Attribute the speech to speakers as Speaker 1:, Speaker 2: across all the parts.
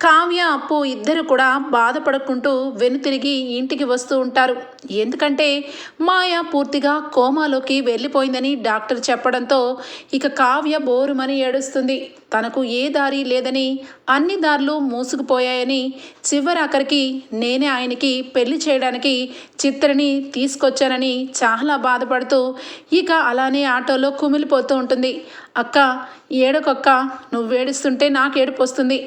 Speaker 1: కావ్య అప్పు ఇద్దరు కూడా బాధపడుకుంటూ వెనుతిరిగి ఇంటికి వస్తూ ఉంటారు. ఎందుకంటే మాయ పూర్తిగా కోమాలోకి వెళ్ళిపోయిందని డాక్టర్ చెప్పడంతో ఇక కావ్య బోరుమని ఏడుస్తుంది. తనకు ఏ దారి లేదని అన్ని దారులు మూసుకుపోయాయని చివరాఖరికి నేనే ఆయనకి పెళ్ళి చేయడానికి చిత్రని తీసుకొచ్చానని చాలా బాధపడుతూ ఇక అలానే ఆటోలో కుమిలిపోతూ ఉంటుంది. అక్క ఏడకొక్క నువ్వు ఏడుస్తుంటే నాకు ఏడుపు వస్తుంది.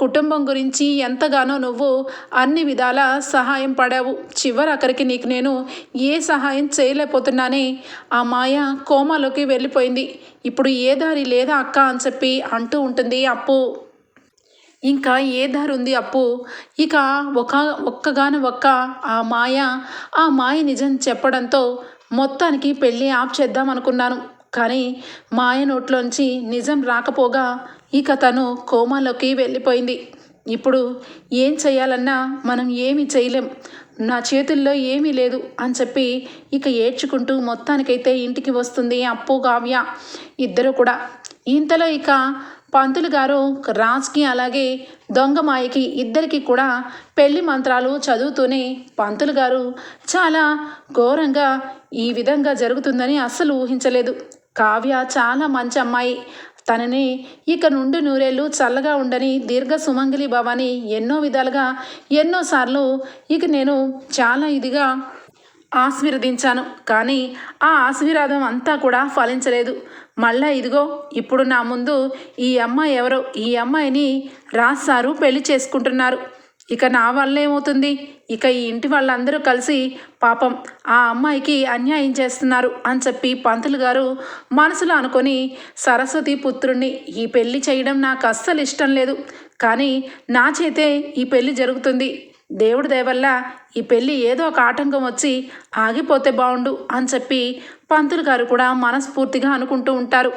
Speaker 1: కుటుంబం గురించి ఎంతగానో నువ్వు అన్ని విధాల సహాయం పడావు. చివరక్కడికి నీకు నేను ఏ సహాయం చేయలేకపోతున్నానే ఆ మాయ కోమాలోకి వెళ్ళిపోయింది. ఇప్పుడు ఏ దారి లేదా అక్క అని చెప్పి అంటూ ఉంటుంది అప్పు. ఇంకా ఏ దారి ఉంది అప్పు? ఇక ఒక ఒక్కగాను ఒక్క ఆ మాయ ఆ మాయ నిజం చెప్పడంతో మొత్తానికి పెళ్ళి ఆప్ చేద్దాం అనుకున్నాను. కానీ మాయ నోట్లోంచి నిజం రాకపోగా ఇక తను కోమాలోకి వెళ్ళిపోయింది. ఇప్పుడు ఏం చేయాలన్నా మనం ఏమి చేయలేం. నా చేతుల్లో ఏమీ లేదు అని చెప్పి ఇక ఏడ్చుకుంటూ మొత్తానికైతే ఇంటికి వస్తుంది అప్పు కావ్య. ఇద్దరు కూడా. ఇంతలో ఇక పంతులు గారు రాజ్కి అలాగే దొంగమాయకి ఇద్దరికి కూడా పెళ్ళి మంత్రాలు చదువుతూనే పంతులు గారు చాలా ఘోరంగా ఈ విధంగా జరుగుతుందని అస్సలు ఊహించలేదు. కావ్య చాలా మంచి అమ్మాయి. తనని ఇక నుండి నూరేళ్ళు చల్లగా ఉండని దీర్ఘ సుమంగలి భవాని ఎన్నో విధాలుగా ఎన్నోసార్లు ఇక నేను చాలా ఇదిగా ఆశీర్వదించాను. కానీ ఆ ఆశీర్వాదం అంతా కూడా ఫలించలేదు. మళ్ళా ఇదిగో ఇప్పుడు నా ముందు ఈ అమ్మాయి ఎవరో ఈ అమ్మాయిని రాస్తారు పెళ్ళి చేసుకుంటున్నారు. ఇక నా వల్ల ఏమవుతుంది? ఇక ఈ ఇంటి వాళ్ళందరూ కలిసి పాపం ఆ అమ్మాయికి అన్యాయం చేస్తున్నారు అని చెప్పి పంతులు గారు మనసులో అనుకొని సరస్వతి పుత్రుణ్ణి ఈ పెళ్ళి చేయడం నాకు అస్సలు ఇష్టం లేదు. కానీ నా చేతే ఈ పెళ్ళి జరుగుతుంది. దేవుడి దయవల్ల ఈ పెళ్ళి ఏదో ఒక ఆటంకం వచ్చి ఆగిపోతే బాగుండు అని చెప్పి పంతులు గారు కూడా మనస్ఫూర్తిగా అనుకుంటూ ఉంటారు.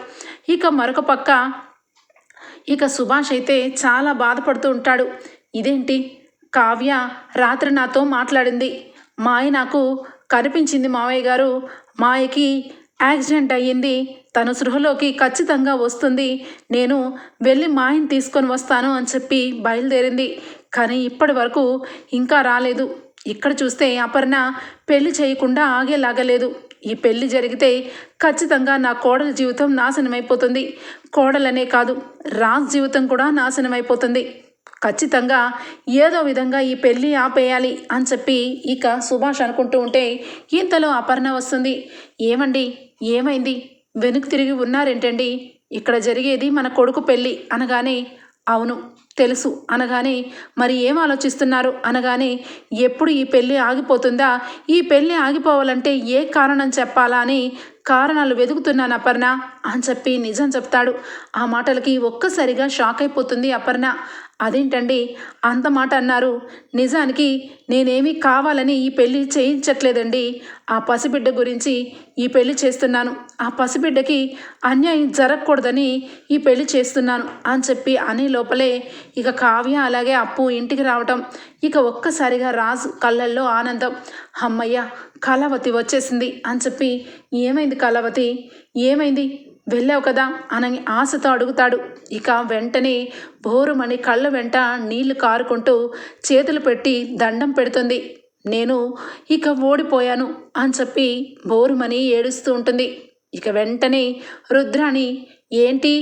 Speaker 1: ఇక మరొక పక్క ఇక సుభాష్ అయితే చాలా బాధపడుతూ ఉంటాడు. ఇదేంటి? కావ్య రాత్రి నాతో మాట్లాడింది. మాయ నాకు కనిపించింది మావయ్య గారు. మాయకి యాక్సిడెంట్ అయ్యింది. తను సృహలోకి ఖచ్చితంగా వస్తుంది. నేను వెళ్ళి మాయని తీసుకొని వస్తాను అని చెప్పి బయలుదేరింది. కానీ ఇప్పటి వరకు ఇంకా రాలేదు. ఇక్కడ చూస్తే అపర్ణ పెళ్ళి చేయకుండా ఆగేలాగలేదు. ఈ పెళ్ళి జరిగితే ఖచ్చితంగా నా కోడల జీవితం నాశనమైపోతుంది. కోడలనే కాదు రాజ్ జీవితం కూడా నాశనమైపోతుంది. ఖచ్చితంగా ఏదో విధంగా ఈ పెళ్ళి ఆపేయాలి అని చెప్పి ఇక సుభాష్ అనుకుంటూ ఉంటే ఇంతలో అపర్ణ వస్తుంది. ఏమండి? ఏమైంది? వెనుక తిరిగి ఉన్నారేంటండి? ఇక్కడ జరిగేది మన కొడుకు పెళ్ళి అనగానే అవును తెలుసు అనగానే మరి ఏం ఆలోచిస్తున్నారు అనగానే ఎప్పుడు ఈ పెళ్ళి ఆగిపోతుందా? ఈ పెళ్ళి ఆగిపోవాలంటే ఏ కారణం చెప్పాలా అని కారణాలు వెతుకుతున్నాను అపర్ణ అని చెప్పి నిజం చెప్తాడు. ఆ మాటలకి ఒక్కసారిగా షాక్ అయిపోతుంది అపర్ణ. అదేంటండి? అంత మాట అన్నారు. నిజానికి నేనేమీ కావాలని ఈ పెళ్ళి చేయించట్లేదండి. ఆ పసిబిడ్డ గురించి ఈ పెళ్ళి చేస్తున్నాను. ఆ పసిబిడ్డకి అన్యాయం జరగకూడదని ఈ పెళ్ళి చేస్తున్నాను అని చెప్పి అనే లోపలే ఇక కావ్య అలాగే అప్పు ఇంటికి రావటం ఇక ఒక్కసారిగా రాజు కళ్ళల్లో ఆనందం. అమ్మయ్య కళావతి వచ్చేసింది అని చెప్పి ఏమైంది కళావతి? ఏమైంది? వెళ్ళావు కదా అని ఆశతో అడుగుతాడు. ఇక వెంటనే బోరుమని కళ్ళ వెంట నీళ్ళు కారుకుంటూ చేతులు పెట్టి దండం పెడుతుంది. నేను ఇక ఓడిపోయాను అని చెప్పి బోరుమని ఏడుస్తూ ఉంటుంది. ఇక వెంటనే రుద్రాణి ఏంటి?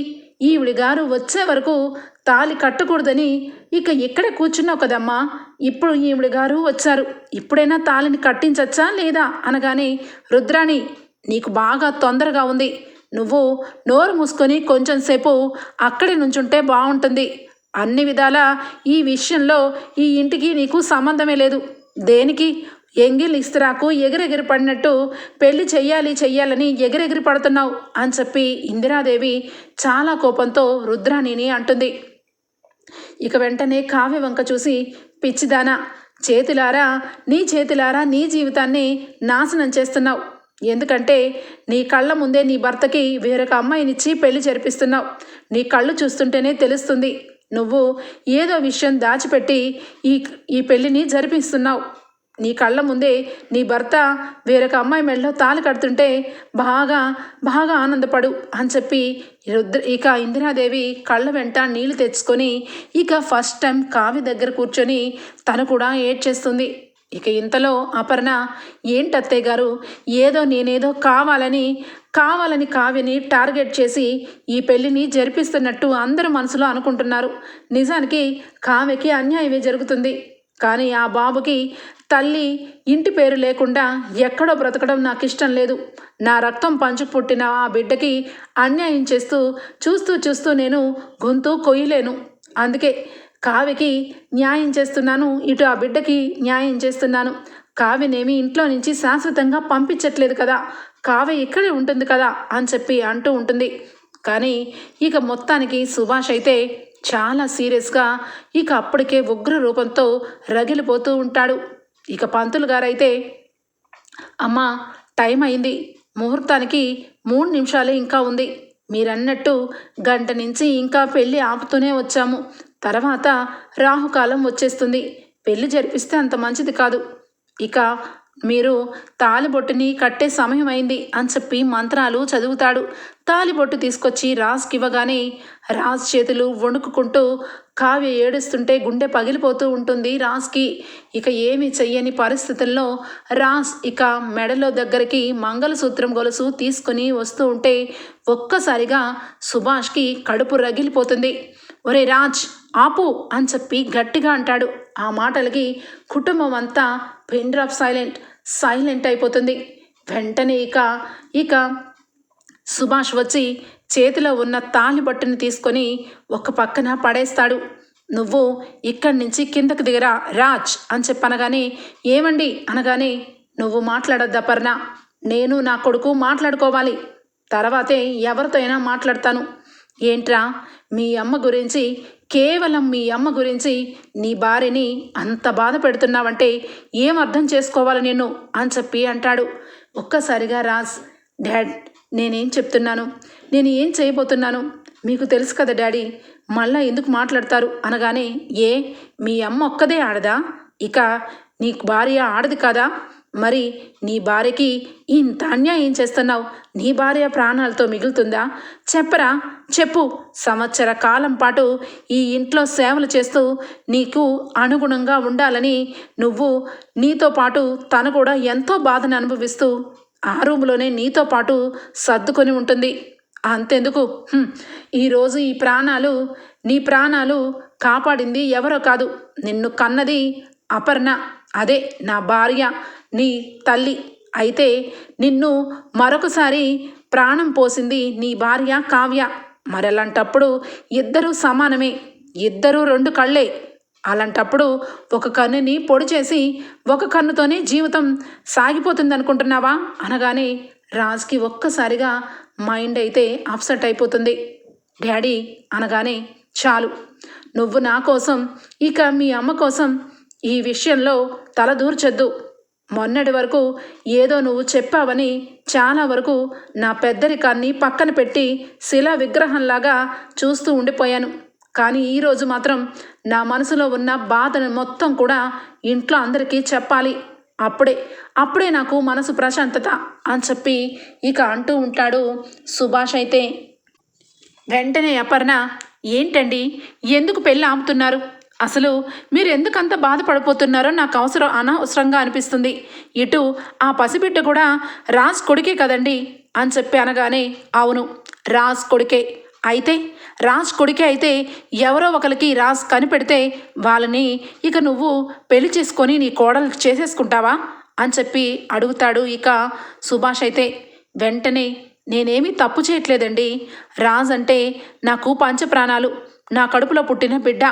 Speaker 1: ఈవిడి గారు వచ్చే వరకు తాలి కట్టకూడదని ఇక ఇక్కడే కూర్చున్నావు కదమ్మా? ఇప్పుడు ఈవిడి గారు వచ్చారు. ఇప్పుడైనా తాలిని కట్టించచ్చా లేదా? అనగానే రుద్రాణి నీకు బాగా తొందరగా ఉంది. నువ్వు నోరు మూసుకొని కొంచెం సేపు నుంచుంటే బాగుంటుంది అన్ని విధాల ఈ విషయంలో ఈ ఇంటికి నీకు సంబంధమే లేదు. దేనికి? ఎంగిల్ ఇస్త్రాకు ఎగిరెగిరి పడినట్టు పెళ్ళి చెయ్యాలి చెయ్యాలని ఎగిరెగిరి పడుతున్నావు అని చెప్పి ఇందిరాదేవి చాలా కోపంతో రుద్రాణిని అంటుంది. ఇక వెంటనే కావ్య వంక చూసి పిచ్చిదానా చేతిలారా నీ చేతిలారా నీ జీవితాన్ని నాశనం చేస్తున్నావు. ఎందుకంటే నీ కళ్ళ ముందే నీ భర్తకి వేరొక అమ్మాయినిచ్చి పెళ్ళి జరిపిస్తున్నావు. నీ కళ్ళు చూస్తుంటేనే తెలుస్తుంది. నువ్వు ఏదో విషయం దాచిపెట్టి ఈ ఈ పెళ్ళిని జరిపిస్తున్నావు. నీ కళ్ళ ముందే నీ భర్త వేరొక అమ్మాయి మెడలో తాళి కడుతుంటే బాగా బాగా ఆనందపడు అని చెప్పి రుద్ర ఇక ఇందిరాదేవి కళ్ళ వెంట నీళ్ళు తెచ్చుకొని ఇక ఫస్ట్ టైం కావి దగ్గర కూర్చొని తను కూడా ఏడ్చేస్తుంది. ఇక ఇంతలో అపర్ణ ఏంటత్తయ్య గారు? ఏదో నేనేదో కావాలని కావాలని కావ్యని టార్గెట్ చేసి ఈ పెళ్ళిని జరిపిస్తున్నట్టు అందరూ మనసులో అనుకుంటున్నారు. నిజానికి కావ్యకి అన్యాయమే జరుగుతుంది. కానీ ఆ బాబుకి తల్లి ఇంటి పేరు లేకుండా ఎక్కడో బ్రతకడం నాకు ఇష్టం లేదు. నా రక్తం పంచు పుట్టిన ఆ బిడ్డకి అన్యాయం చేస్తూ చూస్తూ చూస్తూ నేను గొంతు కొయ్యలేను. అందుకే కావ్యకి న్యాయం చేస్తున్నాను ఇటు ఆ బిడ్డకి న్యాయం చేస్తున్నాను. కావ్యనేమి ఇంట్లో నుంచి శాశ్వతంగా పంపించట్లేదు కదా. కావ్య ఇక్కడే ఉంటుంది కదా అని చెప్పి అంటూ ఉంటుంది. కానీ ఇక మొత్తానికి సుభాష్ అయితే చాలా సీరియస్గా ఇక అప్పటికే ఉగ్ర రూపంతో రగిలిపోతూ ఉంటాడు. ఇక పంతులు గారైతే అమ్మా టైం అయింది. ముహూర్తానికి మూడు నిమిషాలే ఇంకా ఉంది. మీరన్నట్టు గంట నుంచి ఇంకా పెళ్ళి ఆపుతూనే వచ్చాము. తర్వాత రాహుకాలం వచ్చేస్తుంది. పెళ్ళి జరిపిస్తే అంత మంచిది కాదు. ఇక మీరు తాలిబొట్టుని కట్టే సమయం అయింది అని చెప్పి మంత్రాలు చదువుతాడు. తాలిబొట్టు తీసుకొచ్చి రాజ్కి ఇవ్వగానే రాజ్ చేతులు వణుకుకుంటూ కావ్య ఏడుస్తుంటే గుండె పగిలిపోతూ ఉంటుంది రాజ్కి. ఇక ఏమి చెయ్యని పరిస్థితుల్లో రాజ్ ఇక మెడలో దగ్గరికి మంగళసూత్రం గొలుసు తీసుకుని వస్తూ ఉంటే ఒక్కసారిగా సుభాష్కి కడుపు రగిలిపోతుంది. ఒరే రాజ్ ఆపు అని చెప్పి గట్టిగా అంటాడు. ఆ మాటలకి కుటుంబం అంతా పెన్ డ్రాప్ సైలెంట్ సైలెంట్ అయిపోతుంది. వెంటనే ఇక ఇక సుభాష్ వచ్చి చేతిలో ఉన్న తాలిబొట్టుని తీసుకొని ఒక పక్కన పడేస్తాడు. నువ్వు ఇక్కడి నుంచి కిందకు దిగరా రాజ్ అని చెప్పనగానే ఏమండి? అనగానే నువ్వు మాట్లాడొద్దా పర్ణ? నేను నా కొడుకు మాట్లాడుకోవాలి. తర్వాతే ఎవరితో అయినా మాట్లాడతాను. ఏంట్రా? మీ అమ్మ గురించి కేవలం మీ అమ్మ గురించి నీ భార్యని అంత బాధ పెడుతున్నావంటే ఏం అర్థం చేసుకోవాలి నేను అని చెప్పి అంటాడు. ఒక్కసారిగా రాజ్ డాడ్ నేనేం చెప్తున్నాను? నేను ఏం చేయబోతున్నాను? మీకు తెలుసు కదా డాడీ మళ్ళా ఎందుకు మాట్లాడతారు? అనగానే ఏ మీ అమ్మ ఒక్కదే ఆడదా? ఇక నీకు భార్య ఆడది కదా? మరి నీ భార్యకి ఇంత అన్యాయం చేస్తున్నావు? నీ భార్య ప్రాణాలతో మిగులుతుందా? చెప్పరా? చెప్పు. సంవత్సర కాలం పాటు ఈ ఇంట్లో సేవలు చేస్తూ నీకు అనుగుణంగా ఉండాలని నువ్వు నీతో పాటు తను కూడా ఎంతో బాధను అనుభవిస్తూ ఆ రూములోనే నీతో పాటు సర్దుకొని ఉంటుంది. అంతెందుకు? ఈరోజు ఈ ప్రాణాలు నీ ప్రాణాలు కాపాడింది ఎవరో కాదు. నిన్ను కన్నది అపర్ణ. అదే నా భార్య. నీ తల్లి. అయితే నిన్ను మరొకసారి ప్రాణం పోసింది నీ భార్య కావ్య. మరలాంటప్పుడు ఇద్దరూ సమానమే. ఇద్దరూ రెండు కళ్ళే. అలాంటప్పుడు ఒక కన్నుని పొడి చేసి ఒక కన్నుతోనే జీవితం సాగిపోతుంది అనుకుంటున్నావా అనగానే రాజ్కి ఒక్కసారిగా మైండ్ అయితే అప్సెట్ అయిపోతుంది. డాడీ అనగానే చాలు. నువ్వు నా కోసం ఇక మీ అమ్మ కోసం ఈ విషయంలో తల దూర్చొద్దు మొన్నటి వరకు ఏదో నువ్వు చెప్పావని చాలా వరకు నా పెద్దరికాన్ని పక్కన పెట్టి శిలా విగ్రహంలాగా చూస్తూ ఉండిపోయాను. కానీ ఈరోజు మాత్రం నా మనసులో ఉన్న బాధను మొత్తం కూడా ఇంట్లో అందరికీ చెప్పాలి. అప్పుడే అప్పుడే నాకు మనసు ప్రశాంతత అని చెప్పి ఇక అంటూ ఉంటాడు సుభాష్ అయితే. వెంటనే అపర్ణ ఏంటండి? ఎందుకు పెళ్ళి ఆపుతున్నారు? అసలు మీరు ఎందుకంత బాధపడిపోతున్నారో నాకు అవసరం అనవసరంగా అనిపిస్తుంది. ఇటు ఆ పసిబిడ్డ కూడా రాజ్ కొడుకే కదండి అని చెప్పి అనగానే అవును రాజ్ కొడుకే. అయితే రాజ్ కొడుకే అయితే ఎవరో ఒకరికి రాజ్ కనిపెడితే వాళ్ళని ఇక నువ్వు పెళ్ళి చేసుకొని నీ కోడలు చేసేసుకుంటావా? అని చెప్పి అడుగుతాడు ఇక సుభాష్ అయితే. వెంటనే నేనేమీ తప్పు చేయట్లేదండి. రాజ్ అంటే నాకు పంచప్రాణాలు నా కడుపులో పుట్టిన బిడ్డ.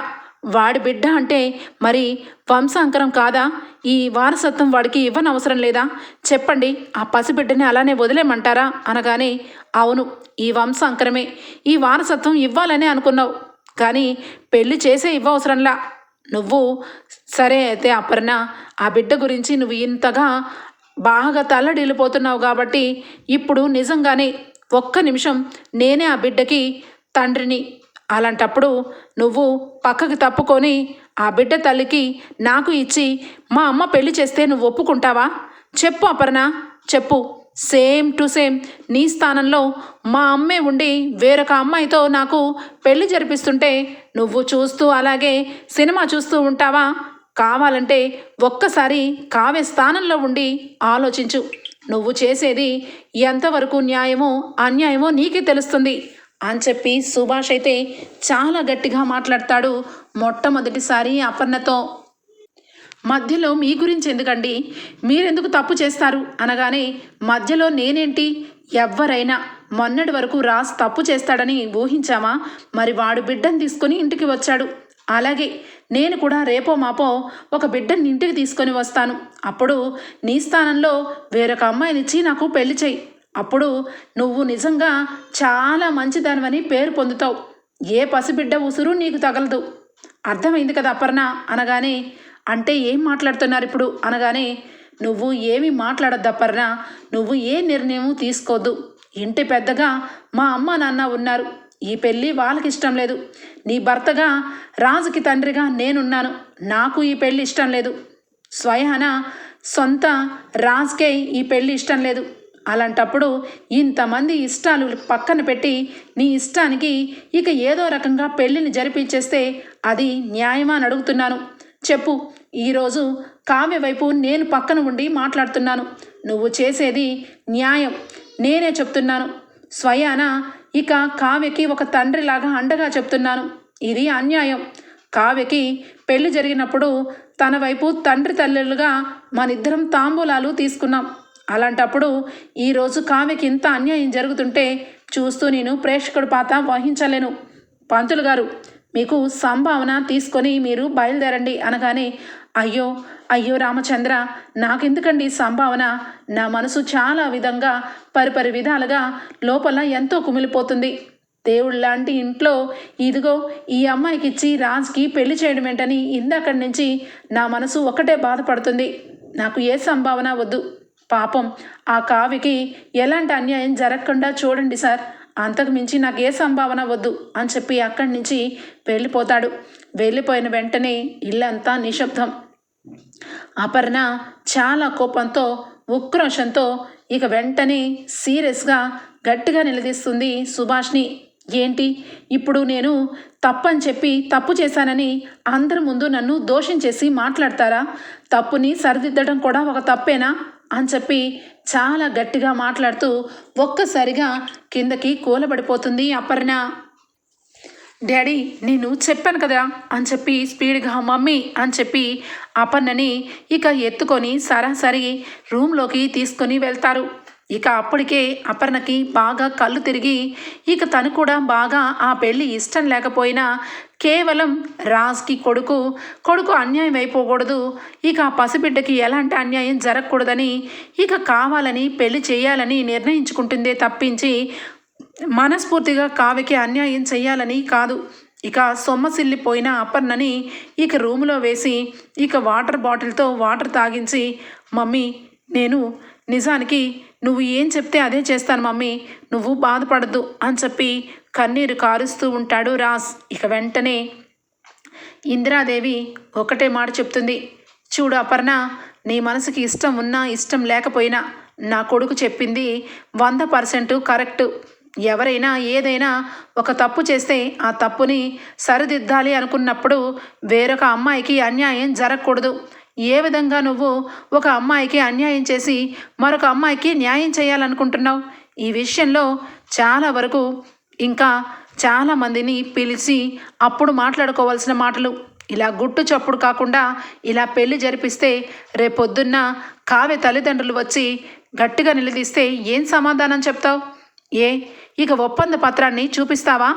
Speaker 1: వాడి బిడ్డ అంటే మరి వంశాంకరం కాదా? ఈ వారసత్వం వాడికి ఇవ్వనవసరం లేదా? చెప్పండి ఆ పసిబిడ్డని అలానే వదిలేమంటారా? అనగానే అవును ఈ వంశాంకరమే. ఈ వారసత్వం ఇవ్వాలనే అనుకున్నావు. కానీ పెళ్ళి చేసే ఇవ్వవసరంలా. నువ్వు సరే అయితే అపర్ణ ఆ బిడ్డ గురించి నువ్వు ఇంతగా బాగా తల్లడిల్లిపోతున్నావు కాబట్టి ఇప్పుడు నిజంగానే ఒక్క నిమిషం నేనే ఆ బిడ్డకి తండ్రిని అలాంటప్పుడు నువ్వు పక్కకి తప్పుకొని ఆ బిడ్డ తల్లికి నాకు ఇచ్చి మా అమ్మ పెళ్ళి చేస్తే నువ్వు ఒప్పుకుంటావా? చెప్పు అపర్ణ చెప్పు. సేమ్ టు సేమ్ నీ స్థానంలో మా అమ్మే ఉండి వేరొక అమ్మాయితో నాకు పెళ్ళి జరిపిస్తుంటే నువ్వు చూస్తూ అలాగే సినిమా చూస్తూ ఉంటావా? కావాలంటే ఒక్కసారి కావ్య స్థానంలో ఉండి ఆలోచించు. నువ్వు చేసేది ఎంతవరకు న్యాయమో అన్యాయమో నీకే తెలుస్తుంది. అని చెప్పి సుభాష్ అయితే చాలా గట్టిగా మాట్లాడతాడు మొట్టమొదటిసారి అపర్ణతో. మధ్యలో మీ గురించి ఎందుకండి? మీరెందుకు తప్పు చేస్తారు? అనగానే మధ్యలో నేనేంటి? ఎవ్వరైనా మొన్నటి వరకు రాస్ తప్పు చేస్తాడని ఊహించామా? మరి వాడు బిడ్డను తీసుకొని ఇంటికి వచ్చాడు. అలాగే నేను కూడా రేపో మాపో ఒక బిడ్డని ఇంటికి తీసుకొని వస్తాను. అప్పుడు నీ స్థానంలో వేరొక అమ్మాయినిచ్చి నాకు పెళ్ళి చేయి. అప్పుడు నువ్వు నిజంగా చాలా మంచిదానివని పేరు పొందుతావు. ఏ పసిబిడ్డ ఉసురు నీకు తగలదు. అర్థమైంది కదా అపర్ణ? అనగానే అంటే ఏం మాట్లాడుతున్నారు ఇప్పుడు? అనగానే నువ్వు ఏమి మాట్లాడద్దు అపర్ణ. నువ్వు ఏ నిర్ణయం తీసుకోవద్దు ఇంటి పెద్దగా మా అమ్మ నాన్న ఉన్నారు. ఈ పెళ్ళి వాళ్ళకి ఇష్టం లేదు. నీ భర్తగా రాజుకి తండ్రిగా నేనున్నాను. నాకు ఈ పెళ్ళి ఇష్టం లేదు. స్వయాన సొంత రాజ్కే ఈ పెళ్ళి ఇష్టం లేదు. అలాంటప్పుడు ఇంతమంది ఇష్టాలు పక్కన పెట్టి నీ ఇష్టానికి ఇక ఏదో రకంగా పెళ్ళిని జరిపించేస్తే అది న్యాయమా అని అడుగుతున్నాను. చెప్పు. ఈరోజు కావ్య వైపు నేను పక్కన ఉండి మాట్లాడుతున్నాను. నువ్వు చేసేది న్యాయం. నేనే చెప్తున్నాను. స్వయాన ఇక కావ్యకి ఒక తండ్రిలాగా అండగా చెప్తున్నాను. ఇది అన్యాయం. కావ్యకి పెళ్ళి జరిగినప్పుడు తన వైపు తండ్రి తల్లులుగా మనిద్దరం తాంబూలాలు తీసుకున్నాం. అలాంటప్పుడు ఈరోజు కావ్యకి ఇంత అన్యాయం జరుగుతుంటే చూస్తూ నేను ప్రేక్షకుడి పాత వహించలేను. పంతులు గారు మీకు సంభావన తీసుకొని మీరు బయలుదేరండి అనగానే అయ్యో అయ్యో రామచంద్ర నాకెందుకండి సంభావన? నా మనసు చాలా విధంగా పరిపరి విధాలుగా లోపల ఎంతో కుమిలిపోతుంది. దేవుడు లాంటి ఇంట్లో ఇదిగో ఈ అమ్మాయికి ఇచ్చి రాజ్కి పెళ్ళి చేయడం ఏంటని ఇందాకడి నుంచి నా మనసు ఒకటే బాధపడుతుంది. నాకు ఏ సంభావన వద్దు. పాపం ఆ కావికి ఎలాంటి అన్యాయం జరగకుండా చూడండి సార్. అంతకు మించి నాకు ఏ సంభావన వద్దు అని చెప్పి అక్కడి నుంచి వెళ్ళిపోతాడు. వెళ్ళిపోయిన వెంటనే ఇల్లంతా నిశ్శబ్దం. అపర్ణ చాలా కోపంతో ఉక్రోషంతో ఇక వెంటనే సీరియస్గా గట్టిగా నిలదీస్తుంది సుభాష్ని. ఏంటి? ఇప్పుడు నేను తప్పని చెప్పి తప్పు చేశానని అందరి ముందు నన్ను దోషించేసి మాట్లాడతారా? తప్పుని సరిదిద్దడం కూడా ఒక తప్పేనా? అని చెప్పి చాలా గట్టిగా మాట్లాడుతూ ఒక్కసారిగా కిందకి కూలబడిపోతుంది అపర్ణ. డాడీ నేను చెప్పాను కదా అని చెప్పి స్పీడ్గా మమ్మీ అని చెప్పి అపర్ణని ఇక ఎత్తుకొని సరాసరి రూమ్లోకి తీసుకొని వెళ్తారు. ఇక అప్పటికే అపర్ణకి బాగా కళ్ళు తిరిగి ఇక తను కూడా బాగా ఆ పెళ్ళి ఇష్టం లేకపోయినా కేవలం రాజ్కి కొడుకు కొడుకు అన్యాయం అయిపోకూడదు. ఇక ఆ పసిబిడ్డకి ఎలాంటి అన్యాయం జరగకూడదని ఇక కావాలని పెళ్ళి చేయాలని నిర్ణయించుకుంటుందే తప్పించి మనస్ఫూర్తిగా కావ్యకి అన్యాయం చేయాలని కాదు. ఇక సొమ్మసిల్లిపోయిన అపర్ణని ఇక రూములో వేసి ఇక వాటర్ బాటిల్తో వాటర్ తాగించి మమ్మీ నేను నిజానికి నువ్వు ఏం చెప్తే అదే చేస్తాను మమ్మీ. నువ్వు బాధపడద్దు అని చెప్పి కన్నీరు కారుస్తూ ఉంటాడు రాస్ ఇక వెంటనే ఇందిరాదేవి ఒకటే మాట చెప్తుంది. చూడు అపర్ణ నీ మనసుకి ఇష్టం ఉన్నా ఇష్టం లేకపోయినా నా కొడుకు చెప్పింది వంద పర్సెంట్ కరెక్ట్. ఎవరైనా ఏదైనా ఒక తప్పు చేస్తే ఆ తప్పుని సరిదిద్దాలి అనుకున్నప్పుడు వేరొక అమ్మాయికి అన్యాయం జరగకూడదు. ఏ విధంగా నువ్వు ఒక అమ్మాయికి అన్యాయం చేసి మరొక అమ్మాయికి న్యాయం చేయాలనుకుంటున్నావు? ఈ విషయంలో చాలా వరకు ఇంకా చాలామందిని పిలిచి అప్పుడు మాట్లాడుకోవాల్సిన మాటలు. ఇలా గుట్టు చప్పుడు కాకుండా ఇలా పెళ్ళి జరిపిస్తే రేపొద్దున్న కావ్య తల్లిదండ్రులు వచ్చి గట్టిగా నిలదీస్తే ఏం సమాధానం చెప్తావు? ఏ ఇక ఒప్పంద పత్రాన్ని చూపిస్తావా?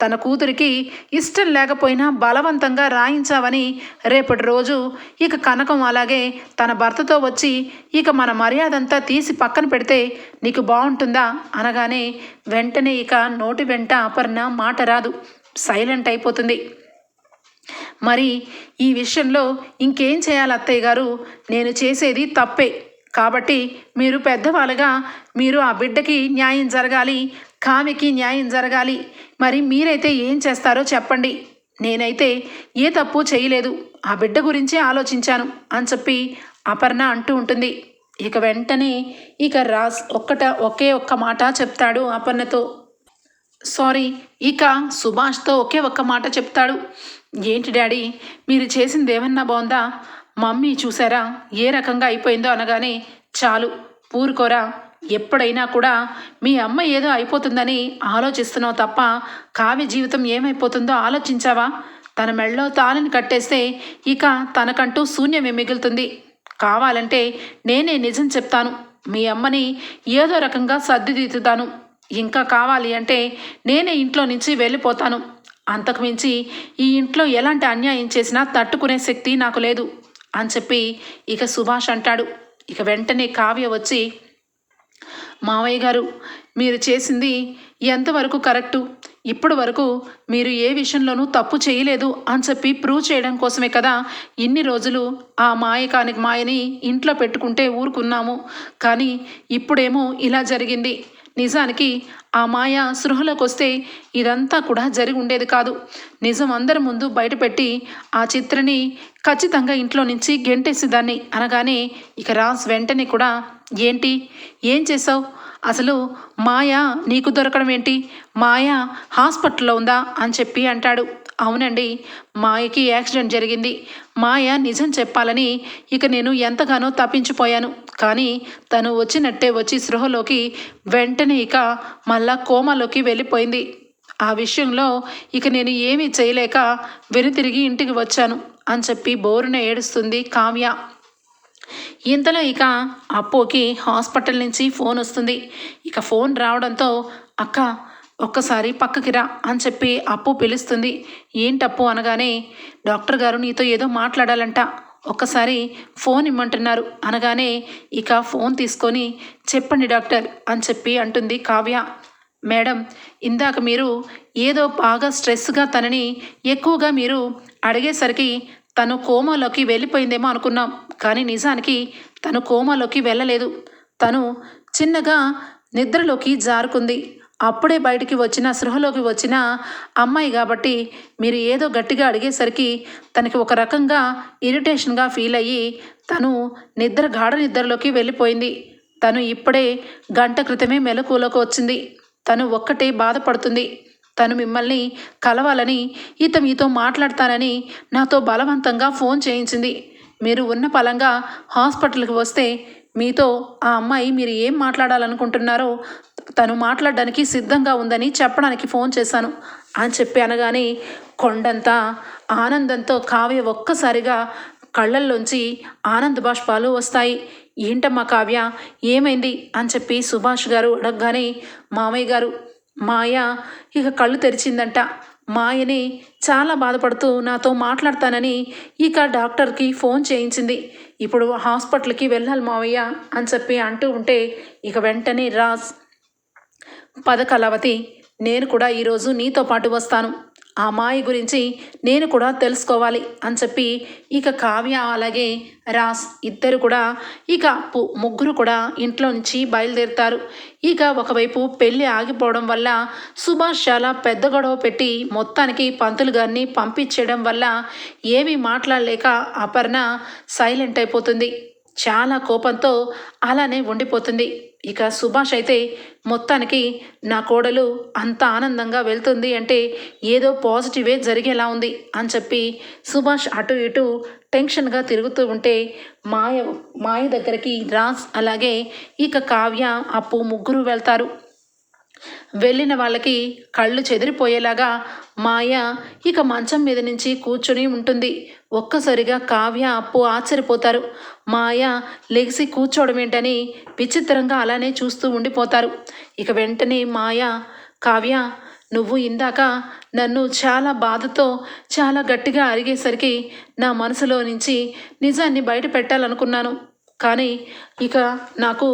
Speaker 1: తన కూతురికి ఇష్టం లేకపోయినా బలవంతంగా రాయించావని రేపటి రోజు ఇక కనకం అలాగే తన భర్తతో వచ్చి ఇక మన మర్యాదంతా తీసి పక్కన పెడితే నీకు బాగుంటుందా అనగానే వెంటనే ఇక నోటి వెంట అపర్ణ మాట రాదు. సైలెంట్ అయిపోతుంది. మరి ఈ విషయంలో ఇంకేం చేయాలి అత్తయ్య గారు? నేను చేసేది తప్పే. కాబట్టి మీరు పెద్దవాళ్ళగా మీరు ఆ బిడ్డకి న్యాయం జరగాలి కామెకి న్యాయం జరగాలి. మరి మీరైతే ఏం చేస్తారో చెప్పండి. నేనైతే ఏ తప్పు చేయలేదు. ఆ బిడ్డ గురించే ఆలోచించాను అని చెప్పి అపర్ణ అంటూ ఉంటుంది. ఇక వెంటనే ఇక రాజ్ ఒక్కట ఒకే ఒక్క మాట చెప్తాడు అపర్ణతో. సారీ ఇక సుభాష్తో ఒకే ఒక్క మాట చెప్తాడు. ఏంటి డాడీ మీరు చేసింది ఏమన్నా బాగుందా? మమ్మీ చూసారా? ఏ రకంగా అయిపోయిందో అనగానే చాలు. ఊరుకోరా? ఎప్పుడైనా కూడా మీ అమ్మ ఏదో అయిపోతుందని ఆలోచిస్తున్నావు తప్ప కావ్య జీవితం ఏమైపోతుందో ఆలోచించావా? తన మెళ్ళలో తాళని కట్టేస్తే ఇక తనకంటూ శూన్యమే మిగులుతుంది. కావాలంటే నేనే నిజం చెప్తాను. మీ అమ్మని ఏదో రకంగా సర్దిదిద్దుతాను ఇంకా కావాలి అంటే నేనే ఇంట్లో నుంచి వెళ్ళిపోతాను. అంతకుమించి ఈ ఇంట్లో ఎలాంటి అన్యాయం చేసినా తట్టుకునే శక్తి నాకు లేదు అని చెప్పి ఇక సుభాష్ అంటాడు. ఇక వెంటనే కావ్య వచ్చి మావయ్య గారు మీరు చేసింది ఎంతవరకు కరెక్టు? ఇప్పటి వరకు మీరు ఏ విషయంలోనూ తప్పు చేయలేదు అని చెప్పి ప్రూవ్ చేయడం కోసమే కదా ఇన్ని రోజులు ఆ మాయకానికి మాయని ఇంట్లో పెట్టుకుంటే ఊరుకున్నాము. కానీ ఇప్పుడేమో ఇలా జరిగింది. నిజానికి ఆ మాయ సృహలోకి వస్తే ఇదంతా కూడా జరిగి ఉండేది కాదు. నిజం అందరి ముందు బయటపెట్టి ఆ చిత్రని ఖచ్చితంగా ఇంట్లో నుంచి గెంటేసేదాన్ని అనగానే ఇక రాజ్ వెంటనే కూడా ఏంటి? ఏం చేసావు అసలు మాయ నీకు దొరకడం ఏంటి? మాయ హాస్పిటల్లో ఉందా? అని చెప్పి అంటాడు. అవునండి మాయకి యాక్సిడెంట్ జరిగింది. మాయ నిజం చెప్పాలని ఇక నేను ఎంతగానో తప్పించిపోయాను. కానీ తను వచ్చినట్టే వచ్చి సృహలోకి వెంటనే ఇక మళ్ళా కోమాలోకి వెళ్ళిపోయింది. ఆ విషయంలో ఇక నేను ఏమీ చేయలేక వెనుతిరిగి ఇంటికి వచ్చాను అని చెప్పి బోరున ఏడుస్తుంది కావ్య. ఇంతలో ఇక అప్పుకి హాస్పిటల్ నుంచి ఫోన్ వస్తుంది. ఇక ఫోన్ రావడంతో అక్క ఒక్కసారి పక్కకి రా అని చెప్పి అప్పు పిలుస్తుంది. ఏంటప్పు అనగానే డాక్టర్ గారు నీతో ఏదో మాట్లాడాలంట. ఒక్కసారి ఫోన్ ఇమ్మంటున్నారు. అనగానే ఇక ఫోన్ తీసుకొని చెప్పండి డాక్టర్ అని చెప్పి అంటుంది కావ్య. మేడం ఇందాక మీరు ఏదో బాగా స్ట్రెస్గా తనని ఎక్కువగా మీరు అడిగేసరికి తను కోమాలోకి వెళ్ళిపోయిందేమో అనుకున్నాం. కానీ నిజానికి తను కోమాలోకి వెళ్ళలేదు. తను చిన్నగా నిద్రలోకి జారుకుంది. అప్పుడే బయటికి వచ్చిన సృహలోకి వచ్చిన అమ్మాయి కాబట్టి మీరు ఏదో గట్టిగా అడిగేసరికి తనకి ఒక రకంగా ఇరిటేషన్గా ఫీల్ అయ్యి తను నిద్ర గాఢ నిద్రలోకి వెళ్ళిపోయింది. తను ఇప్పుడే గంట క్రితమే మెలకువలోకి వచ్చింది. తను ఒక్కటే బాధపడుతుంది. తను మిమ్మల్ని కలవాలని ఇత మీతో మాట్లాడతానని నాతో బలవంతంగా ఫోన్ చేయించింది. మీరు ఉన్న పలంగా హాస్పిటల్కి వస్తే మీతో ఆ అమ్మాయి మీరు ఏం మాట్లాడాలనుకుంటున్నారో తను మాట్లాడడానికి సిద్ధంగా ఉందని చెప్పడానికి ఫోన్ చేశాను. అని చెప్పి అనగానే కొండంత ఆనందంతో కావ్య ఒక్కసారిగా కళ్ళల్లోంచి ఆనంద బాష్పాలు వస్తాయి. ఏంటమ్మా కావ్య ఏమైంది? అని చెప్పి సుభాష్ గారు అడగగానే మామయ్య గారు మాయ ఇక కళ్ళు తెరిచిందంట. మాయని చాలా బాధపడుతూ నాతో మాట్లాడతానని ఇక డాక్టర్కి ఫోన్ చేయించింది. ఇప్పుడు హాస్పిటల్కి వెళ్ళాలి మావయ్య అని చెప్పి అంటూ ఉంటే ఇక వెంటనే రాజ్ పద కలవతి నేను కూడా ఈరోజు నీతో పాటు వస్తాను. ఆ మాయ గురించి నేను కూడా తెలుసుకోవాలి అని చెప్పి ఇక కావ్య అలాగే రాస్ ఇద్దరు కూడా ఇక అప్పు ముగ్గురు కూడా ఇంట్లో నుంచి బయలుదేరుతారు. ఇక ఒకవైపు పెళ్ళి ఆగిపోవడం వల్ల సుభాష్ చాలా పెద్ద గొడవ పెట్టి మొత్తానికి పంతులు గారిని పంపించేయడం వల్ల ఏమీ మాట్లాడలేక అపర్ణ సైలెంట్ అయిపోతుంది. చాలా కోపంతో అలానే ఉండిపోతుంది. ఇక సుభాష్ అయితే మొత్తానికి నా కోడలు అంత ఆనందంగా వెళ్తుంది అంటే ఏదో పాజిటివే జరిగేలా ఉంది అని చెప్పి సుభాష్ అటు ఇటు టెన్షన్గా తిరుగుతూ ఉంటే మాయ మాయ దగ్గరికి రాజ్ అలాగే ఇక కావ్య అప్పు ముగ్గురు వెళ్తారు. వెళ్ళిన వాళ్ళకి కళ్ళు చెదిరిపోయేలాగా మాయ ఇక మంచం మీద నుంచి కూర్చొని ఉంటుంది. ఒక్కసారిగా కావ్య అప్పు ఆశ్చర్యపోతారు. మాయ లెగిసి కూర్చోవడం ఏంటని విచిత్రంగా అలానే చూస్తూ ఉండిపోతారు. ఇక వెంటనే మాయ కావ్య నువ్వు ఇందాక నన్ను చాలా బాధతో చాలా గట్టిగా అరిగేసరికి నా మనసులో నుంచి నిజాన్ని బయట పెట్టాలనుకున్నాను. కానీ ఇక నాకు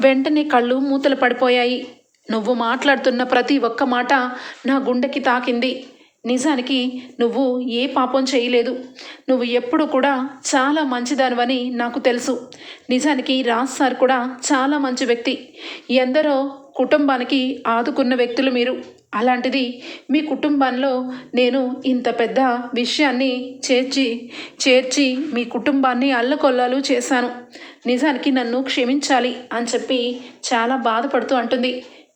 Speaker 1: వెంటనే కళ్ళు మూతలు పడిపోయాయి. నువ్వు మాట్లాడుతున్న ప్రతి ఒక్క మాట నా గుండెకి తాకింది. నిజానికి నువ్వు ఏ పాపం చేయలేదు. నువ్వు ఎప్పుడు కూడా చాలా మంచిదానివని నాకు తెలుసు. నిజానికి రాజ్ సార్ కూడా చాలా మంచి వ్యక్తి. ఎందరో కుటుంబానికి ఆదుకున్న వ్యక్తులు మీరు. అలాంటిది మీ కుటుంబంలో నేను ఇంత పెద్ద విషయాన్ని చేర్చి చేర్చి మీ కుటుంబాన్ని అల్లకొల్లాలు చేశాను. నిజానికి నన్ను క్షమించాలి అని చెప్పి చాలా బాధపడుతూ అంటుంది.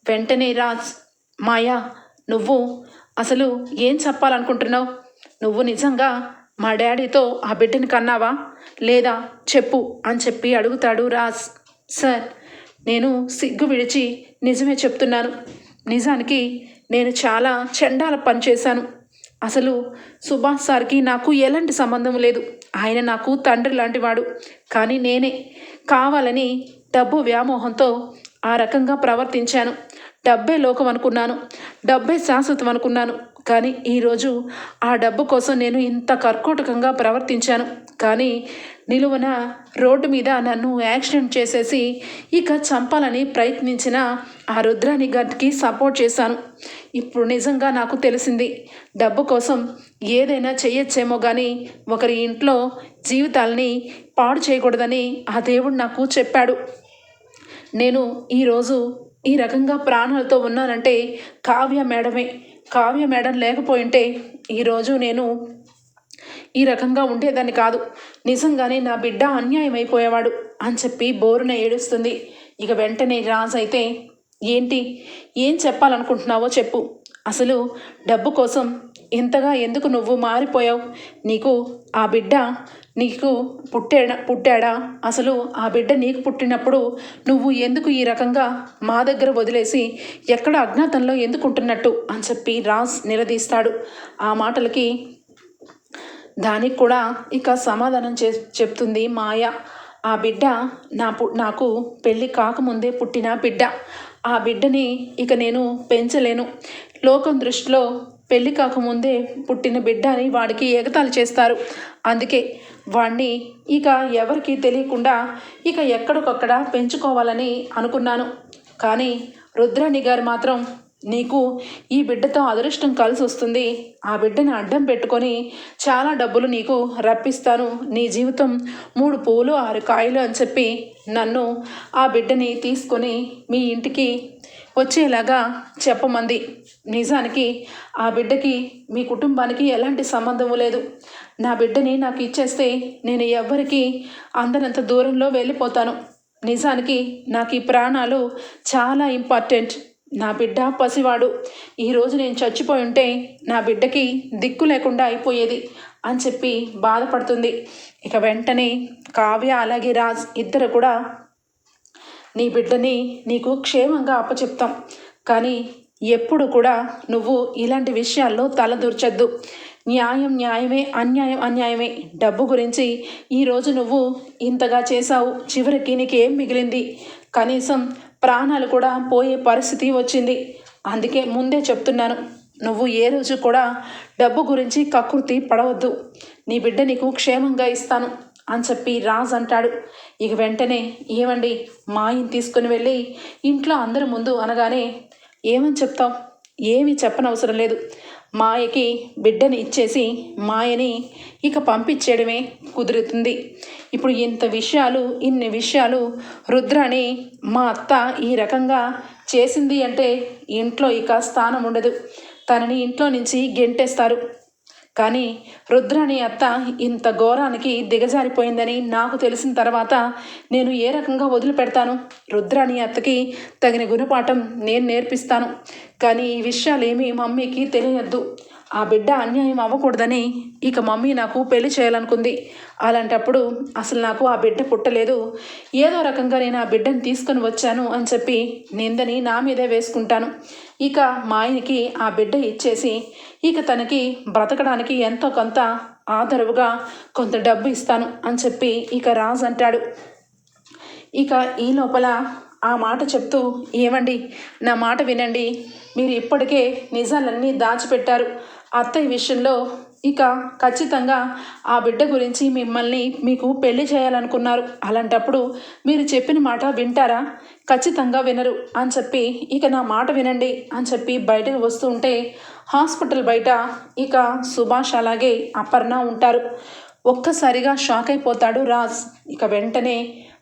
Speaker 1: వెంటనే రాజ్ మాయా నువ్వు అసలు ఏం చెప్పాలనుకుంటున్నావు? నువ్వు నిజంగా మా డాడీతో ఆ బిడ్డని కన్నావా? లేదా చెప్పు అని చెప్పి అడుగుతాడు రాజ్. సార్ నేను సిగ్గు విడిచి నిజమే చెప్తున్నాను. నిజానికి నేను చాలా చెండాల పని చేశాను. అసలు సుభాష్ సార్కి నాకు ఎలాంటి సంబంధం లేదు. ఆయన నాకు తండ్రి లాంటివాడు. కానీ నేనే కావాలని డబ్బు వ్యామోహంతో ఆ రకంగా ప్రవర్తించాను. డబ్బే లోకం అనుకున్నాను డబ్బే శాశ్వతం అనుకున్నాను. కానీ ఈరోజు ఆ డబ్బు కోసం నేను ఇంత కర్కోటకంగా ప్రవర్తించాను. కానీ నిలువన రోడ్డు మీద నన్ను యాక్సిడెంట్ చేసేసి ఇక చంపాలని ప్రయత్నించిన ఆ రుద్రాని గారికి సపోర్ట్ చేశాను. ఇప్పుడు నిజంగా నాకు తెలిసింది డబ్బు కోసం ఏదైనా చేయొచ్చేమో కానీ ఒకరి ఇంట్లో జీవితాల్ని పాడు చేయకూడదని ఆ దేవుడు నాకు చెప్పాడు. నేను ఈరోజు ఈ రకంగా ప్రాణాలతో ఉన్నానంటే కావ్య మేడమే. కావ్య మేడం లేకపోయింటే ఈరోజు నేను ఈ రకంగా ఉండేదాన్ని కాదు. నిజంగానే నా బిడ్డ అన్యాయం అయిపోయేవాడు అని చెప్పి బోరున ఏడుస్తుంది. ఇక వెంటనే రాజు అయితే ఏంటి? ఏం చెప్పాలనుకుంటున్నావో చెప్పు. అసలు డబ్బు కోసం ఇంతగా ఎందుకు నువ్వు మారిపోయావు? నీకు ఆ బిడ్డ నీకు పుట్టాడా పుట్టాడా? అసలు ఆ బిడ్డ నీకు పుట్టినప్పుడు నువ్వు ఎందుకు ఈ రకంగా మా దగ్గర వదిలేసి ఎక్కడ అజ్ఞాతంలో ఎందుకు ఉంటున్నట్టు అని చెప్పి రాజ్ నిలదీస్తాడు. ఆ మాటలకి దానికి కూడా ఇక సమాధానం చే చెప్తుంది మాయ. ఆ బిడ్డ నా పు నాకు పెళ్ళి కాకముందే పుట్టిన బిడ్డ. ఆ బిడ్డని ఇక నేను పెంచలేను. లోకం దృష్టిలో పెళ్ళి కాకముందే పుట్టిన బిడ్డ అని వాడికి ఎగతాళి చేస్తారు. అందుకే వాణ్ణి ఇక ఎవరికి తెలియకుండా ఇక ఎక్కడికొక్కడ పెంచుకోవాలని అనుకున్నాను. కానీ రుద్రాణి గారు మాత్రం నీకు ఈ బిడ్డతో అదృష్టం కలిసి వస్తుంది. ఆ బిడ్డని అడ్డం పెట్టుకొని చాలా డబ్బులు నీకు రప్పిస్తాను. నీ జీవితం మూడు పూలు ఆరు కాయలు అని చెప్పి నన్ను ఆ బిడ్డని తీసుకొని మీ ఇంటికి వచ్చేలాగా చెప్పమంది. నిజానికి ఆ బిడ్డకి మీ కుటుంబానికి ఎలాంటి సంబంధము లేదు. నా బిడ్డని నాకు ఇచ్చేస్తే నేను ఎవ్వరికి అందనంత దూరంలో వెళ్ళిపోతాను. నిజానికి నాకు ఈ ప్రాణాలు చాలా ఇంపార్టెంట్. నా బిడ్డ పసివాడు. ఈరోజు నేను చచ్చిపోయి ఉంటే నా బిడ్డకి దిక్కు లేకుండా అయిపోయేది అని చెప్పి బాధపడుతుంది. ఇక వెంటనే కావ్య అలాగే రాజ్ ఇద్దరు కూడా నీ బిడ్డని నీకు క్షేమంగా అప్పచెప్తాం. కానీ ఎప్పుడు కూడా నువ్వు ఇలాంటి విషయాల్లో తలదూర్చద్దు. న్యాయం న్యాయమే అన్యాయం అన్యాయమే. డబ్బు గురించి ఈరోజు నువ్వు ఇంతగా చేశావు. చివరికి నీకేం మిగిలింది? కనీసం ప్రాణాలు కూడా పోయే పరిస్థితి వచ్చింది. అందుకే ముందే చెప్తున్నాను. నువ్వు ఏ రోజు కూడా డబ్బు గురించి కకృతి పడవద్దు. నీ బిడ్డ నీకు క్షేమంగా ఇస్తాను. అని చెప్పి రాజ్ అంటాడు. ఇక వెంటనే ఏమండి మాయని తీసుకుని వెళ్ళి ఇంట్లో అందరి ముందు అనగానే ఏమని చెప్తాం ఏమీ చెప్పనవసరం లేదు. మాయకి బిడ్డని ఇచ్చేసి మాయని ఇక పంపించేయడమే కుదురుతుంది. ఇప్పుడు ఇంత విషయాలు ఇన్ని విషయాలు రుద్రాని మా అత్త ఈ రకంగా చేసింది అంటే ఇంట్లో ఇక స్థానం ఉండదు. తనని ఇంట్లో నుంచి గెంటేస్తారు. కానీ రుద్రాని అత్త ఇంత ఘోరానికి దిగజారిపోయిందని నాకు తెలిసిన తర్వాత నేను ఏ రకంగా వదిలిపెడతాను? రుద్రాని అత్తకి తగిన గుణపాఠం నేను నేర్పిస్తాను. కానీ ఈ విషయాలేమీ మమ్మీకి తెలియద్దు ఆ బిడ్డ అన్యాయం అవ్వకూడదని ఇక మమ్మీ నాకు పెళ్ళి చేయాలనుకుంది. అలాంటప్పుడు అసలు నాకు ఆ బిడ్డ పుట్టలేదు. ఏదో రకంగా నేను ఆ బిడ్డను తీసుకొని వచ్చాను అని చెప్పి నిందని నా మీదే వేసుకుంటాను. ఇక మా ఆయనకి ఆ బిడ్డ ఇచ్చేసి ఇక తనకి బ్రతకడానికి ఎంతో కొంత ఆదరవుగా కొంత డబ్బు ఇస్తాను అని చెప్పి ఇక రాజు అంటాడు. ఇక ఈ లోపల ఆ మాట చెప్తూ ఏమండి? నా మాట వినండి. మీరు ఇప్పటికే నిజాలన్నీ దాచిపెట్టారు. అత్తయ్య విషయంలో ఇక ఖచ్చితంగా ఆ బిడ్డ గురించి మిమ్మల్ని మీకు పెళ్ళి చేయాలనుకున్నారు. అలాంటప్పుడు మీరు చెప్పిన మాట వింటారా? ఖచ్చితంగా వినరు అని చెప్పి ఇక నా మాట వినండి అని చెప్పి బయటకు వస్తూ ఉంటే హాస్పిటల్ బయట ఇక సుభాష్ అలాగే అపర్ణ ఉంటారు. ఒక్కసారిగా షాక్ అయిపోతాడు రాజ్. ఇక వెంటనే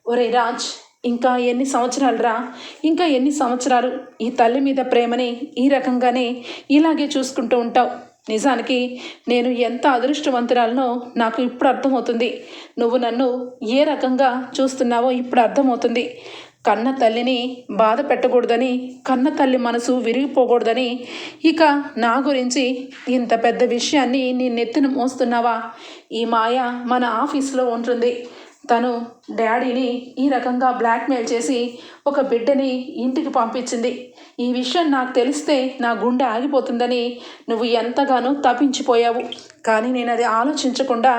Speaker 1: ఒరే రాజ్ ఇంకా ఎన్ని సంవత్సరాలు రా ఇంకా ఎన్ని సంవత్సరాలు? ఈ తల్లి మీద ప్రేమని ఈ రకంగానే ఇలాగే చూసుకుంటూ ఉంటావు. నిజానికి నేను ఎంత అదృష్టవంతురాలనో నాకు ఇప్పుడు అర్థమవుతుంది. నువ్వు నన్ను ఏ రకంగా చూస్తున్నావో ఇప్పుడు అర్థమవుతుంది. కన్న తల్లిని బాధ పెట్టకూడదని కన్న తల్లి మనసు విరిగిపోకూడదని ఇక నా గురించి ఇంత పెద్ద విషయాన్ని నీ నెత్తిన మోస్తున్నావా? ఈ మాయ మన ఆఫీస్లో ఉంటుంది. తను డాడీని ఈ రకంగా బ్లాక్మెయిల్ చేసి ఒక బిడ్డని ఇంటికి పంపించింది. ఈ విషయం నాకు తెలిస్తే నా గుండె ఆగిపోతుందని నువ్వు ఎంతగానో తప్పించిపోయావు కానీ నేను అది ఆలోచించకుండా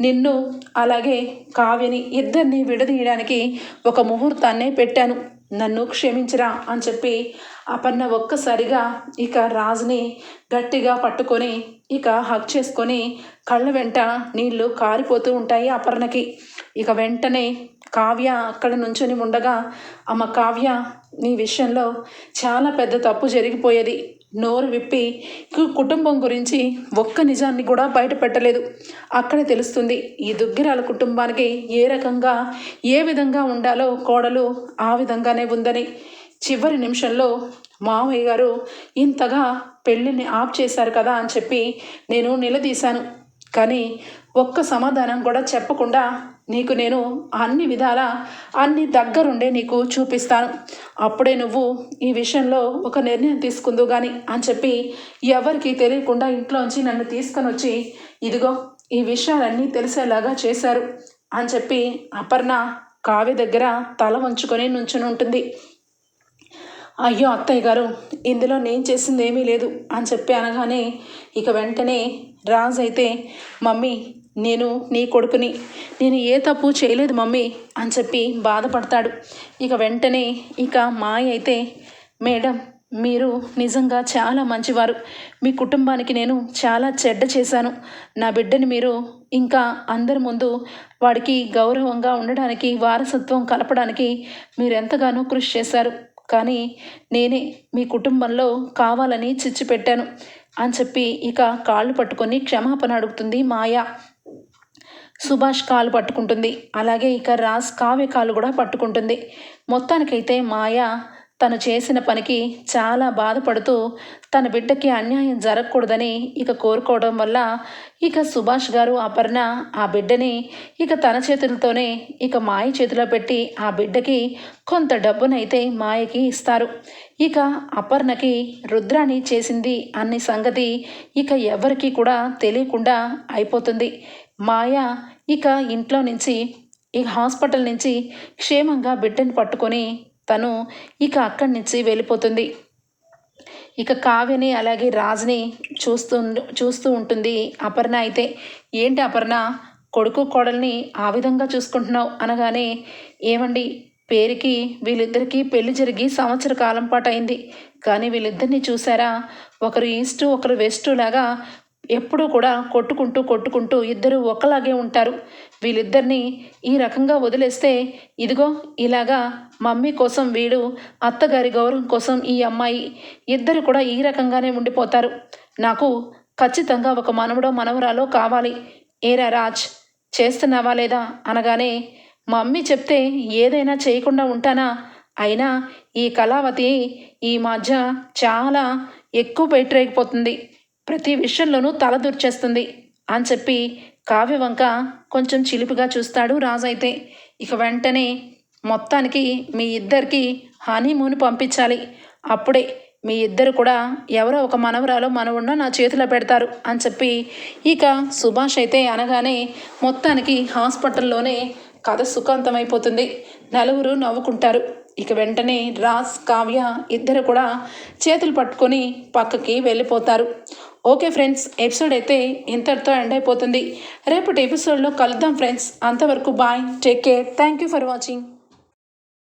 Speaker 1: నిన్ను అలాగే కావ్యని ఇద్దరిని విడదీయడానికి ఒక ముహూర్తాన్నే పెట్టాను. నన్ను క్షమించరా అని చెప్పి అపర్ణ ఒక్కసారిగా ఇక రాజుని గట్టిగా పట్టుకొని ఇక హక్ చేసుకొని కళ్ళ వెంట నీళ్ళు కారిపోతూ ఉంటాయి అపర్ణకి. ఇక వెంటనే కావ్య అక్కడ నుంచొని ఉండగా అమ్మ కావ్య నీ విషయంలో చాలా పెద్ద తప్పు జరిగిపోయేది. నోరు విప్పి కు- కుటుంబం గురించి ఒక్క నిజాన్ని కూడా బయట పెట్టలేదు. అక్కడ తెలుస్తుంది ఈ దుగ్గిరాల కుటుంబానికి ఏ రకంగా ఏ విధంగా ఉండాలో కోడలు ఆ విధంగానే ఉందని. చివరి నిమిషంలో మావయ్య గారు ఇంతగా పెళ్ళిని ఆఫ్ చేశారు కదా అని చెప్పి నేను నిలదీశాను. కానీ ఒక్క సమాధానం కూడా చెప్పకుండా నీకు నేను అన్ని విధాల అన్ని దగ్గరుండే నీకు చూపిస్తాను. అప్పుడే నువ్వు ఈ విషయంలో ఒక నిర్ణయం తీసుకుందు కానీ అని చెప్పి ఎవరికి తెలియకుండా ఇంట్లోంచి నన్ను తీసుకొని వచ్చి ఇదిగో ఈ విషయాలన్నీ తెలిసేలాగా చేశారు అని చెప్పి అపర్ణ కావ్య దగ్గర తల వంచుకొని నుంచుని ఉంటుంది. అయ్యో అత్తయ్య గారు ఇందులో నేను చేసింది ఏమీ లేదు అని చెప్పి అనగానే ఇక వెంటనే రాజు అయితే మమ్మీ నేను నీ కొడుకుని నేను ఏ తప్పు చేయలేదు మమ్మీ అని చెప్పి బాధపడతాడు. ఇక వెంటనే ఇక మాయ అయితే మేడం మీరు నిజంగా చాలా మంచివారు. మీ కుటుంబానికి నేను చాలా చెడ్డ చేశాను. నా బిడ్డని మీరు ఇంకా అందరి ముందు వాడికి గౌరవంగా ఉండడానికి వారసత్వం కలపడానికి మీరు ఎంతగానో కృషి చేశారు. కానీ నేనే మీ కుటుంబంలో కావాలని చిచ్చు పెట్టాను అని చెప్పి ఇక కాళ్ళు పట్టుకొని క్షమాపణ అడుగుతుంది మాయ. సుభాష్ కాలు పట్టుకుంటుంది. అలాగే ఇక రాజ్ కావ్య కాలు కూడా పట్టుకుంటుంది. మొత్తానికైతే మాయ తను చేసిన పనికి చాలా బాధపడుతూ తన బిడ్డకి అన్యాయం జరగకూడదని ఇక కోరుకోవడం వల్ల ఇక సుభాష్ గారు అపర్ణ ఆ బిడ్డని ఇక తన చేతులతోనే ఇక మాయ చేతిలో పెట్టి ఆ బిడ్డకి కొంత డబ్బునైతే మాయకి ఇస్తారు. ఇక అపర్ణకి రుద్రాణి చేసింది అనే సంగతి ఇక ఎవరికీ కూడా తెలియకుండా అయిపోతుంది. మాయ ఇక ఇంట్లో నుంచి ఈ హాస్పిటల్ నుంచి క్షేమంగా బిడ్డని పట్టుకొని తను ఇక అక్కడి నుంచి వెళ్ళిపోతుంది. ఇక కావ్యని అలాగే రాజుని చూస్తూ చూస్తూ ఉంటుంది అపర్ణ అయితే. ఏంటి అపర్ణ? కొడుకు కోడల్ని ఆ విధంగా చూసుకుంటున్నావు అనగానే ఏమండి పేరుకి వీళ్ళిద్దరికీ పెళ్ళి జరిగి సంవత్సర కాలం పాటు అయింది. కానీ వీళ్ళిద్దరిని చూసారా ఒకరు ఈస్టు ఒకరు వెస్టు లాగా ఎప్పుడూ కూడా కొట్టుకుంటూ కొట్టుకుంటూ ఇద్దరు ఒకలాగే ఉంటారు. వీళ్ళిద్దరిని ఈ రకంగా వదిలేస్తే ఇదిగో ఇలాగా మమ్మీ కోసం వీడు అత్తగారి గౌరవం కోసం ఈ అమ్మాయి ఇద్దరు కూడా ఈ రకంగానే ఉండిపోతారు. నాకు ఖచ్చితంగా ఒక మనవడో మనవరాలో కావాలి. ఏరా రాజ్ చేస్తున్నావా లేదా? అనగానే మమ్మీ చెప్తే ఏదైనా చేయకుండా ఉంటానా? అయినా ఈ కళావతి ఈ మధ్య చాలా ఎక్కువ పెట్టరేగిపోతుంది ప్రతి విషయంలోనూ తలదూర్చేస్తుంది అని చెప్పి కావ్య వంక కొంచెం చిలిపిగా చూస్తాడు రాజైతే ఇక వెంటనే మొత్తానికి మీ ఇద్దరికి హనీమూన్ పంపించాలి. అప్పుడే మీ ఇద్దరు కూడా ఎవరో ఒక మనవరాలో మనవున్న నా చేతిలో పెడతారు అని చెప్పి ఇక సుభాష్ అయితే అనగానే మొత్తానికి హాస్పిటల్లోనే కథ సుఖాంతమైపోతుంది. నలుగురు నవ్వుకుంటారు. ఇక వెంటనే రాజ్ కావ్య ఇద్దరు కూడా చేతులు పట్టుకొని పక్కకి వెళ్ళిపోతారు. ఓకే ఫ్రెండ్స్ ఎపిసోడ్ అయితే ఇంతటితో ఎండ్ అయిపోతుంది. రేపటి ఎపిసోడ్లో కలుద్దాం ఫ్రెండ్స్. అంతవరకు bye take care. Thank you for watching.